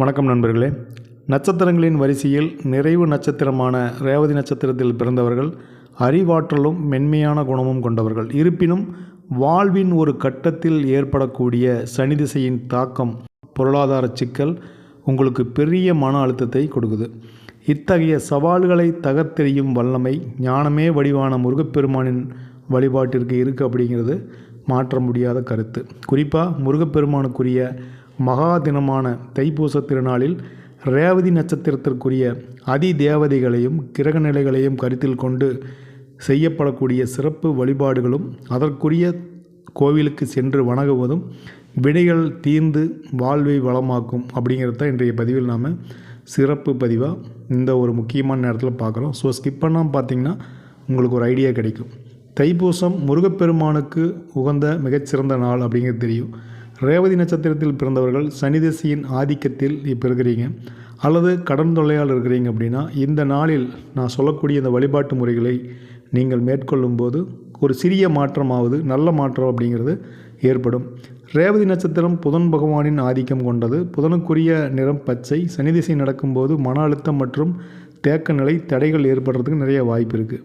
வணக்கம் நண்பர்களே. நட்சத்திரங்களின் வரிசையில் நிறைவு நட்சத்திரமான ரேவதி நட்சத்திரத்தில் பிறந்தவர்கள் அறிவாற்றலும் மென்மையான குணமும் கொண்டவர்கள். இருப்பினும் வாழ்வின் ஒரு கட்டத்தில் ஏற்படக்கூடிய சனி திசையின் தாக்கம் பொருளாதார சிக்கல் உங்களுக்கு பெரிய மன அழுத்தத்தை கொடுக்குது. இத்தகைய சவால்களை தகர்த்தெறியும் வல்லமை ஞானமே வடிவான முருகப்பெருமானின் வழிபாட்டிற்கு இருக்குது அப்படிங்கிறது மாற்ற முடியாத கருத்து. குறிப்பாக முருகப்பெருமானுக்குரிய மகா தினமான தைப்பூச திருநாளில் ரேவதி நட்சத்திரத்திற்குரிய அதி தேவதைகளையும் கிரக நிலைகளையும் கருத்தில் கொண்டு செய்யப்படக்கூடிய சிறப்பு வழிபாடுகளும் அதற்குரிய கோவிலுக்கு சென்று வணங்குவதும் விடைகள் தீர்ந்து வாழ்வை வளமாக்கும் அப்படிங்கிறது தான் இன்றைய பதிவில் நாம் சிறப்பு பதிவாக இந்த ஒரு முக்கியமான நேரத்தில் பார்க்குறோம். ஸோ ஸ்கிப் பண்ணாமல் பார்த்தீங்கன்னா உங்களுக்கு ஒரு ஐடியா கிடைக்கும். தைப்பூசம் முருகப்பெருமானுக்கு உகந்த மிகச்சிறந்த நாள் அப்படிங்கிறது தெரியும். ரேவதி நட்சத்திரத்தில் பிறந்தவர்கள் சனி திசையின் ஆதிக்கத்தில் இப்போ இருக்கிறீங்க அல்லது கடன் தொல்லையால் இருக்கிறீங்க அப்படின்னா இந்த நாளில் நான் சொல்லக்கூடிய இந்த வழிபாட்டு முறைகளை நீங்கள் மேற்கொள்ளும்போது ஒரு சிறிய மாற்றமாவது நல்ல மாற்றம் அப்படிங்கிறது ஏற்படும். ரேவதி நட்சத்திரம் புதன் பகவானின் ஆதிக்கம் கொண்டது. புதனுக்குரிய நிறம் பச்சை. சனி திசை நடக்கும்போது மன அழுத்தம் மற்றும் தேக்க நிலை தடைகள் ஏற்படுறதுக்கு நிறைய வாய்ப்பு இருக்குது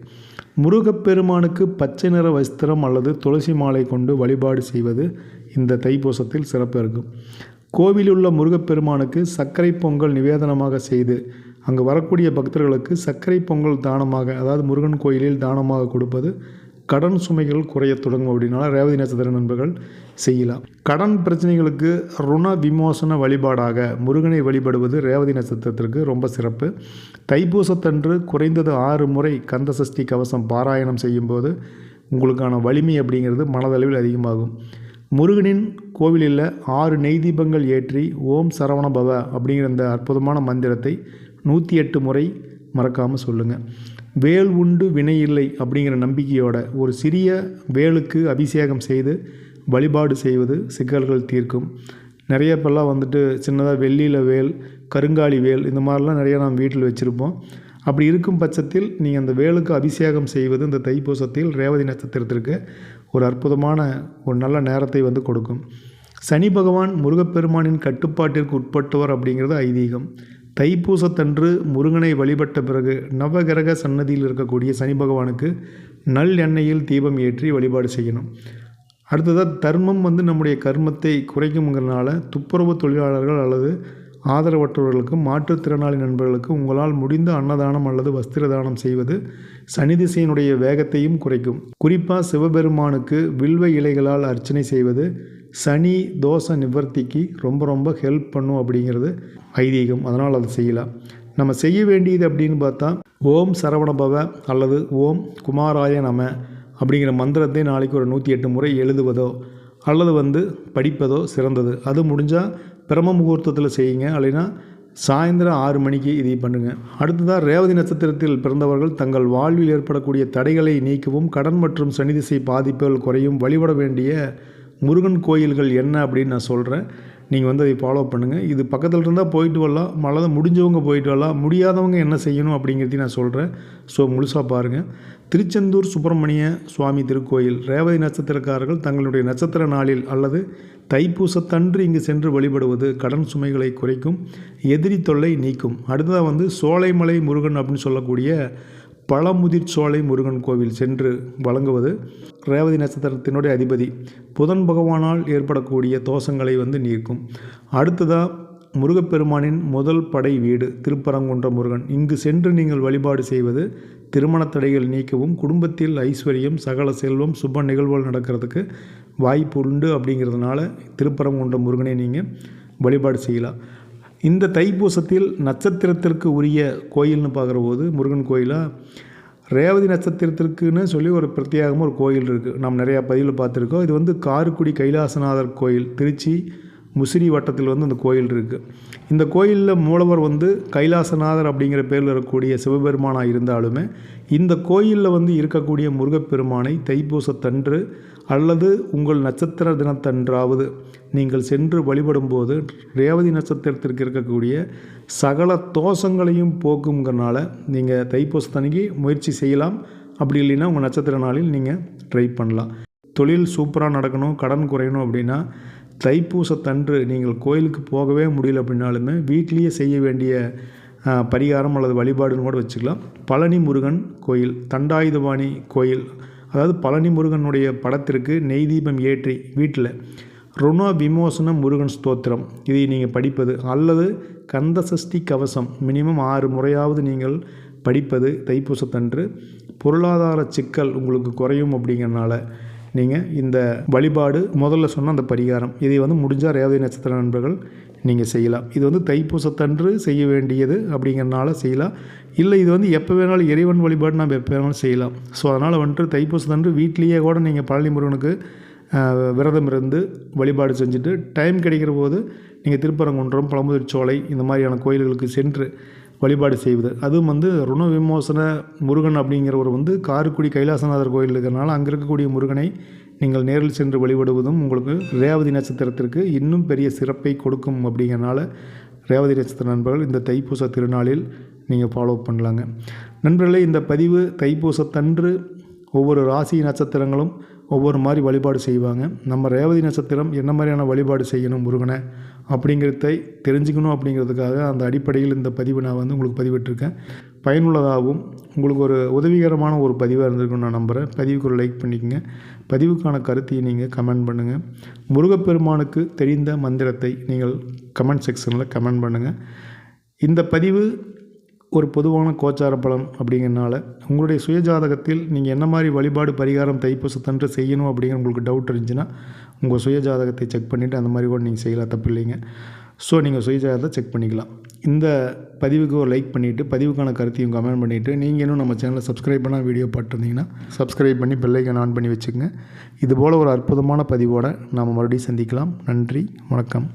முருகப்பெருமானுக்கு பச்சை நிற வஸ்திரம் அல்லது துளசி மாலை கொண்டு வழிபாடு செய்வது இந்த தைப்பூசத்தில் சிறப்பு இருக்கும். கோவிலுள்ள முருகப்பெருமானுக்கு சர்க்கரை பொங்கல் நிவேதனமாக செய்து அங்கு வரக்கூடிய பக்தர்களுக்கு சர்க்கரை பொங்கல் தானமாக அதாவது முருகன் கோயிலில் தானமாக கொடுப்பது கடன் சுமைகள் குறைய தொடங்கும் அப்படின்னால ரேவதி நட்சத்திர நண்பர்கள் செய்யலாம். கடன் பிரச்சனைகளுக்கு ருண விமோசன வழிபாடாக முருகனை வழிபடுவது ரேவதி நட்சத்திரத்திற்கு ரொம்ப சிறப்பு. தைப்பூசத்தன்று குறைந்தது ஆறு முறை கந்த சஷ்டி கவசம் பாராயணம் செய்யும்போது உங்களுக்கான வலிமை அப்படிங்கிறது மனதளவில் அதிகமாகும். முருகனின் கோவிலில் ஆறு நெய் தீபங்கள் ஏற்றி ஓம் சரவண பவ அப்படிங்கிற இந்த அற்புதமான மந்திரத்தை நூற்றி எட்டு முறை மறக்காமல் சொல்லுங்கள் வேல் உண்டு வினை இல்லை அப்படிங்கிற நம்பிக்கையோட ஒரு சிறிய வேலுக்கு அபிஷேகம் செய்து வழிபாடு செய்வது சிக்கல்கள் தீர்க்கும். நிறைய பேர்லாம் வந்துட்டு சின்னதாக வெள்ளியில் வேல் கருங்காலி வேல் இந்த மாதிரிலாம் நிறையா நாம் வீட்டில் வச்சுருப்போம். அப்படி இருக்கும் பட்சத்தில் நீங்கள் அந்த வேலுக்கு அபிஷேகம் செய்வது இந்த தைப்பூசத்தில் ரேவதி நட்சத்திரத்திற்கு ஒரு அற்புதமான ஒரு நல்ல நேரத்தை வந்து கொடுக்கும். சனி பகவான் முருகப்பெருமானின் கட்டுப்பாட்டிற்கு உட்பட்டவர் அப்படிங்கிறது ஐதீகம். தைப்பூசத்தன்று முருகனை வழிபட்ட பிறகு நவகிரக சன்னதியில் இருக்கக்கூடிய சனி பகவானுக்கு நல் எண்ணெயில் தீபம் ஏற்றி வழிபாடு செய்யணும். அடுத்ததாக தர்மம் வந்து நம்முடைய கர்மத்தை குறைக்குங்கிறனால துப்புரவு தொழிலாளர்கள் அல்லது ஆதரவற்றவர்களுக்கும் மாற்றுத்திறனாளி நண்பர்களுக்கு உங்களால் முடிந்த அன்னதானம் அல்லது வஸ்திர தானம் செய்வது சனி திசையினுடைய வேகத்தையும் குறைக்கும். குறிப்பாக சிவபெருமானுக்கு வில்வ இலைகளால் அர்ச்சனை செய்வது சனி தோஷ நிவர்த்திக்கு ரொம்ப ரொம்ப ஹெல்ப் பண்ணும் அப்படிங்கிறது ஐதீகம். அதனால் அதை செய்யலாம். நம்ம செய்ய வேண்டியது அப்படின்னு பார்த்தா ஓம் சரவணபவ அல்லது ஓம் குமாராய நம அப்படிங்கிற மந்திரத்தை நாளைக்கு ஒரு நூற்றி எட்டு முறை எழுதுவதோ அல்லது வந்து படிப்பதோ சிறந்தது. அது முடிஞ்சால் பிரம்ம முகூர்த்தத்தில் செய்யுங்க. இல்லைன்னா சாயந்தரம் ஆறு மணிக்கு இதை பண்ணுங்கள் அடுத்ததாக ரேவதி நட்சத்திரத்தில் பிறந்தவர்கள் தங்கள் வாழ்வில் ஏற்படக்கூடிய தடைகளை நீக்கவும் கடன் மற்றும் சனி திசை பாதிப்புகள் குறையும் வழிபட வேண்டிய முருகன் கோயில்கள் என்ன அப்படின்னு நான் சொல்கிறேன் நீங்கள் வந்து அதை ஃபாலோ பண்ணுங்கள் இது பக்கத்தில் இருந்தால் போயிட்டு வரலாம். மழை முடிஞ்சவங்க போயிட்டு வரலாம். முடியாதவங்க என்ன செய்யணும் அப்படிங்கிறதையும் நான் சொல்கிறேன் ஸோ முழுசாக பாருங்கள் திருச்செந்தூர் சுப்பிரமணிய சுவாமி திருக்கோயில் ரேவதி நட்சத்திரக்காரர்கள் தங்களுடைய நட்சத்திர நாளில் அல்லது தைப்பூசத்தன்று இங்கு சென்று வழிபடுவது கடன் சுமைகளை குறைக்கும் எதிரி தொல்லை நீக்கும். அடுத்ததாக வந்து சோலைமலை முருகன் அப்படின்னு சொல்லக்கூடிய பழமுதிர் சோலை முருகன் கோவில் சென்று வழங்குவது ரேவதி நட்சத்திரத்தினுடைய அதிபதி. புதன் பகவானால் ஏற்படக்கூடிய தோஷங்களை வந்து நீக்கும். அடுத்ததாக முருகப்பெருமானின் முதல் படை வீடு திருப்பரங்குன்ற முருகன். இங்கு சென்று நீங்கள் வழிபாடு செய்வது திருமண தடைகள் நீக்கவும் குடும்பத்தில் ஐஸ்வர்யம் சகல செல்வம் சுப நிகழ்வுகள் நடக்கிறதுக்கு வாய்ப்பு உண்டு அப்படிங்கிறதுனால திருப்பரங்குன்ற முருகனை நீங்கள் வழிபாடு செய்யலாம். இந்த தைப்பூசத்தில் நட்சத்திரத்திற்கு உரிய கோயில்னு பார்க்குற போது முருகன் கோயிலாக ரேவதி நட்சத்திரத்திற்குன்னு சொல்லி ஒரு பிரத்யேகமாக ஒரு கோயில் இருக்குது நாம் நிறையா பதிவில் பார்த்துருக்கோம். இது வந்து காரைக்குடி கைலாசநாதர் கோயில். திருச்சி முசிறி வட்டத்தில் வந்து அந்த கோயில் இருக்குது இந்த கோயிலில் மூலவர் வந்து கைலாசநாதர் அப்படிங்கிற பேரில் இருக்கக்கூடிய சிவபெருமானாக இருந்தாலுமே இந்த கோயிலில் வந்து இருக்கக்கூடிய முருகப்பெருமானை தைப்பூசத்தன்று அல்லது உங்கள் நட்சத்திர தினத்தன்றாவது நீங்கள் சென்று வழிபடும்போது ரேவதி நட்சத்திரத்திற்கு இருக்கக்கூடிய சகல தோஷங்களையும் போக்குங்கிறனால நீங்கள் தைப்பூசத்தன்னைக்கு முயற்சி செய்யலாம். அப்படி இல்லைன்னா உங்கள் நட்சத்திர நாளில் நீங்கள் ட்ரை பண்ணலாம். தொழில் சூப்பராக நடக்கணும் கடன் குறையணும் அப்படின்னா தைப்பூசத்தன்று நீங்கள் கோயிலுக்கு போகவே முடியல அப்படின்னாலுமே வீட்லேயே செய்ய வேண்டிய பரிகாரம் அல்லது வழிபாடுன்னு கூட வச்சுக்கலாம். பழனி முருகன் கோயில் தண்டாயுதபாணி கோயில். அதாவது பழனி முருகனுடைய படத்திற்கு நெய் தீபம் ஏற்றி வீட்டில் ருண விமோசன முருகன் ஸ்தோத்திரம். இதை நீங்கள் படிப்பது அல்லது கந்த சஷ்டி கவசம் மினிமம் ஆறு முறையாவது நீங்கள் படிப்பது தைப்பூசத்தன்று. பொருளாதார சிக்கல் உங்களுக்கு குறையும் அப்படிங்கிறனால நீங்கள் இந்த வழிபாடு முதல்ல சொன்ன அந்த பரிகாரம். இதை வந்து முடிஞ்சால் ரேவதி நட்சத்திர நண்பர்கள் நீங்கள் செய்யலாம். இது வந்து தைப்பூசத்தன்று செய்ய வேண்டியது அப்படிங்கிறனால செய்யலாம். இல்லை இது வந்து எப்போ வேணாலும் இறைவன் வழிபாடு நம்ம எப்போ வேணாலும் செய்யலாம். ஸோ அதனால் வந்துட்டு தைப்பூசத்தன்று வீட்லேயே கூட நீங்கள் பழனி முருகனுக்கு விரதம் இருந்து வழிபாடு செஞ்சுட்டு டைம் கிடைக்கிற போது நீங்கள் திருப்பரங்குன்றம் பழமுதிர்ச்சோலை இந்த மாதிரியான கோயில்களுக்கு சென்று வழிபாடு செய்வது. அதுவும் வந்து ருண விமோசன முருகன் அப்படிங்கிறவர் வந்து காரைக்குடி கைலாசநாதர் கோயில் இருக்கிறனால அங்கே இருக்கக்கூடிய முருகனை நீங்கள் நேரில் சென்று வழிபடுவதும் உங்களுக்கு ரேவதி நட்சத்திரத்திற்கு இன்னும் பெரிய சிறப்பை கொடுக்கும் அப்படிங்கிறனால ரேவதி நட்சத்திர நண்பர்கள் இந்த தைப்பூச திருநாளில் நீங்கள் ஃபாலோ பண்ணலாங்க. நண்பர்களே இந்த பதிவு தைப்பூசத்தன்று ஒவ்வொரு ராசி நட்சத்திரங்களும் ஒவ்வொரு மாதிரி வழிபாடு செய்வாங்க. நம்ம ரேவதி நட்சத்திரம் என்ன மாதிரியான வழிபாடு செய்யணும் முருகனை? அப்படிங்கிறத தெரிஞ்சுக்கணும் அப்படிங்கிறதுக்காக அந்த அடிப்படையில் இந்த பதிவு நான் வந்து உங்களுக்கு பதிவிட்டிருக்கேன். பயனுள்ளதாகவும் உங்களுக்கு ஒரு உதவிகரமான ஒரு பதிவாக இருந்திருக்குன்னு நான் நம்புகிறேன் பதிவுக்கு ஒரு லைக் பண்ணிக்கோங்க. பதிவுக்கான கருத்தையை நீங்கள் கமெண்ட் பண்ணுங்கள் முருகப்பெருமானுக்கு தெரிந்த மந்திரத்தை நீங்கள் கமெண்ட் செக்ஷனில் கமெண்ட் பண்ணுங்கள் இந்த பதிவு ஒரு பொதுவான கோச்சார பலம் அப்படிங்கிறனால உங்களுடைய சுயஜாதகத்தில் நீங்கள் என்ன மாதிரி வழிபாடு பரிகாரம் தைப்பூசத்தன்று செய்யணும் அப்படிங்கிற உங்களுக்கு டவுட் இருந்துச்சுன்னா உங்கள் சுயஜாதகத்தை செக் பண்ணிவிட்டு அந்த மாதிரி கூட நீங்கள் செய்யலாம். தப்பு இல்லைங்க. ஸோ நீங்கள் சுயஜாதகத்தை செக் பண்ணிக்கலாம். இந்த பதிவுக்கு ஒரு லைக் பண்ணிவிட்டு பதிவுக்கான கருத்தையும் கமெண்ட் பண்ணிவிட்டு நீங்கள் இன்னும் நம்ம சேனலை சப்ஸ்கிரைப் பண்ணால் வீடியோ பார்த்துருந்தீங்கன்னா சப்ஸ்கிரைப் பண்ணி பெல்லைக்கன் ஆன் பண்ணி வச்சுக்கோங்க. இதுபோல் ஒரு அற்புதமான பதிவோடு நாம் மறுபடியும் சந்திக்கலாம். நன்றி வணக்கம்.